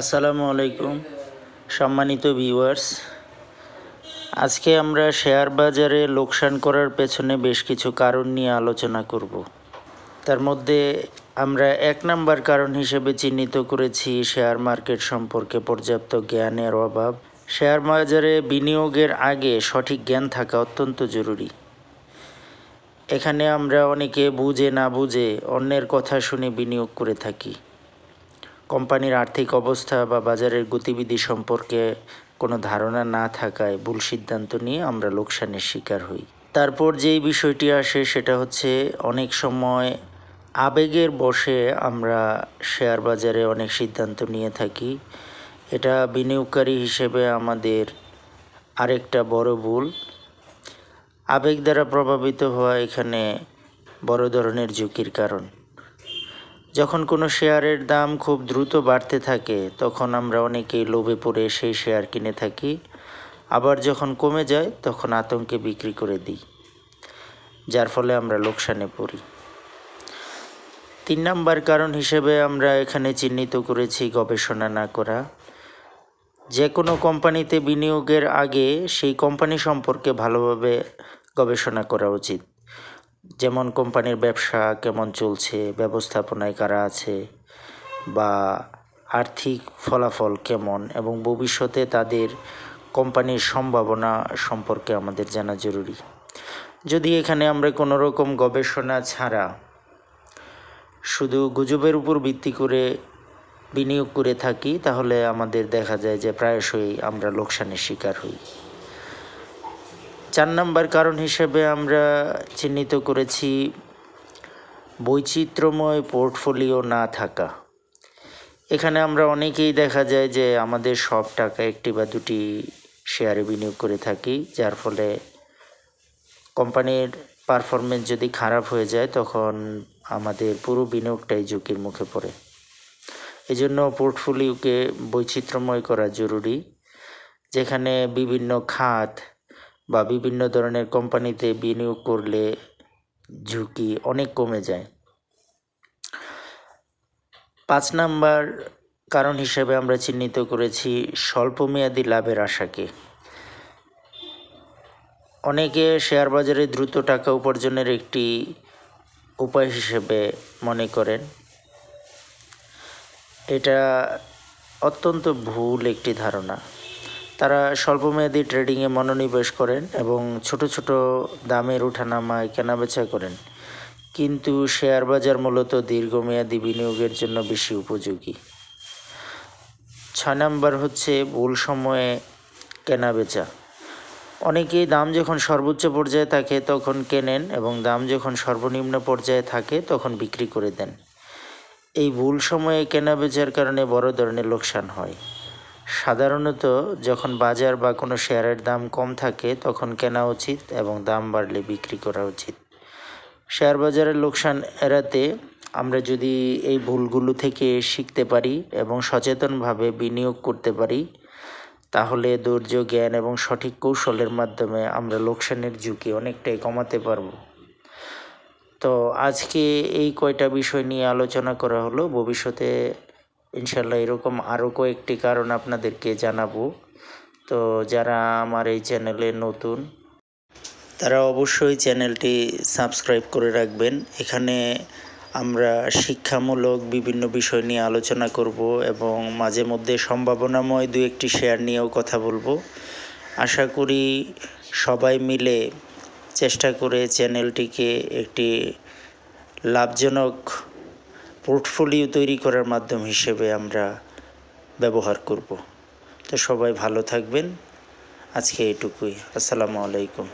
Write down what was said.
আসসালামু আলাইকুম, সম্মানিত ভিউয়ার্স। আজকে আমরা শেয়ার বাজারে লোকসান করার পেছনে বেশ কিছু কারণ নিয়ে আলোচনা করব। তার মধ্যে আমরা এক নাম্বার কারণ হিসেবে চিহ্নিত করেছি শেয়ার মার্কেট সম্পর্কে পর্যাপ্ত জ্ঞানের অভাব। শেয়ার বাজারে বিনিয়োগের আগে সঠিক জ্ঞান থাকা অত্যন্ত জরুরি। এখানে আমরা অনেকে বুঝে না বুঝে অন্যের কথা শুনে বিনিয়োগ করে থাকি। কোম্পানির আর্থিক অবস্থা বা বাজারের গতিবিধি সম্পর্কে কোনো ধারণা না থাকায় ভুল সিদ্ধান্ত নিয়ে আমরা লোকসানের শিকার হই। তারপর যেই বিষয়টি আসে সেটা হচ্ছে অনেক সময় আবেগের বশে আমরা শেয়ার বাজারে অনেক সিদ্ধান্ত নিয়ে থাকি। এটা বিনিয়োগকারী হিসেবে আমাদের আরেকটা বড় ভুল। আবেগ দ্বারা প্রভাবিত হওয়া এখানে বড় ধরনের ঝুঁকির কারণ। যখন কোনো শেয়ারের দাম খুব দ্রুত বাড়তে থাকে, তখন আমরা অনেকেই লোভে পড়ে সেই শেয়ার কিনে থাকি। আবার যখন কমে যায়, তখন আতঙ্কে বিক্রি করে দিই, যার ফলে আমরা লোকসানে পড়ি। তিন নাম্বার কারণ হিসেবে আমরা এখানে চিহ্নিত করেছি গবেষণা না করা। যে কোনো কোম্পানিতে বিনিয়োগের আগে সেই কোম্পানি সম্পর্কে ভালোভাবে গবেষণা করা উচিত। যেমন কোম্পানির ব্যবসা কেমন চলছে, ব্যবস্থাপনায় কারা আছে, বা আর্থিক ফলাফল কেমন, এবং ভবিষ্যতে তাদের কোম্পানির সম্ভাবনা সম্পর্কে আমাদের জানা জরুরি। যদি এখানে আমরা কোনো রকম গবেষণা ছাড়া শুধু গুজবের উপর ভিত্তি করে বিনিয়োগ করে থাকি, তাহলে আমাদের দেখা যায় যে প্রায়শই আমরা লোকসানের শিকার হই। চার নম্বর কারণ হিসেবে আমরা চিহ্নিত করেছি বৈচিত্র্যময় পোর্টফোলিও না থাকা। এখানে আমরা অনেকেই দেখা যায় যে আমাদের সব টাকা একটি বা দুটি শেয়ারে বিনিয়োগ করে থাকি, যার ফলে কোম্পানির পারফরমেন্স যদি খারাপ হয়ে যায়, তখন আমাদের পুরো বিনিয়োগটাই ঝুঁকির মুখে পড়ে। এজন্য পোর্টফোলিওকে বৈচিত্র্যময় করা জরুরি, যেখানে বিভিন্ন খাত বা বিভিন্ন ধরনের কোম্পানিতে বিনিয়োগ করলে ঝুঁকি অনেক কমে যায়। পাঁচ নাম্বার কারণ হিসেবে আমরা চিহ্নিত করেছি স্বল্পমেয়াদী লাভের আশাকে। অনেকে শেয়ার বাজারে দ্রুত টাকা উপার্জনের একটি উপায় হিসেবে মনে করেন। এটা অত্যন্ত ভুল একটি ধারণা। তারা স্বল্পমেয়াদী ট্রেডিংয়ে মনোনিবেশ করেন এবং ছোট ছোট দামের ওঠানামায় কেনাবেচা করেন। কিন্তু শেয়ার বাজার মূলত দীর্ঘমেয়াদী বিনিয়োগের জন্য বেশি উপযোগী। ছয় নাম্বার হচ্ছে ভুল সময়ে কেনাবেচা। অনেকেই দাম যখন সর্বোচ্চ পর্যায়ে থাকে তখন কেনেন এবং দাম যখন সর্বনিম্ন পর্যায়ে থাকে তখন বিক্রি করে দেন। এই ভুল সময়ে কেনাবেচার কারণে বড় ধরনের লোকসান হয়। সাধারণত যখন বাজার বা কোনো শেয়ারের দাম কম থাকে, তখন কেনা উচিত এবং দাম বাড়লে বিক্রি করা উচিত। শেয়ার বাজারের লোকসান এড়াতে আমরা যদি এই ভুলগুলো থেকে শিখতে পারি এবং সচেতনভাবে বিনিয়োগ করতে পারি, তাহলে ধৈর্য, জ্ঞান এবং সঠিক কৌশলের মাধ্যমে আমরা লোকসানের ঝুঁকি অনেকটাই কমাতে পারব। তো আজকে এই কয়টা বিষয় নিয়ে আলোচনা করা হলো। ভবিষ্যতে ইনশাল্লাহ এরকম আরও কয়েকটি কারণ আপনাদেরকে জানাব। তো যারা আমার এই চ্যানেলে নতুন, তারা অবশ্যই চ্যানেলটি সাবস্ক্রাইব করে রাখবেন। এখানে আমরা শিক্ষামূলক বিভিন্ন বিষয় নিয়ে আলোচনা করব এবং মাঝে মধ্যে সম্ভাবনাময় দু একটি শেয়ার নিয়েও কথা বলব। আশা করি সবাই মিলে চেষ্টা করে চ্যানেলটিকে একটি লাভজনক পোর্টফোলিও তৈরি করার মাধ্যম হিসেবে আমরা ব্যবহার করব। তো সবাই ভালো থাকবেন। আজকে এটুকুই। আসসালামু আলাইকুম।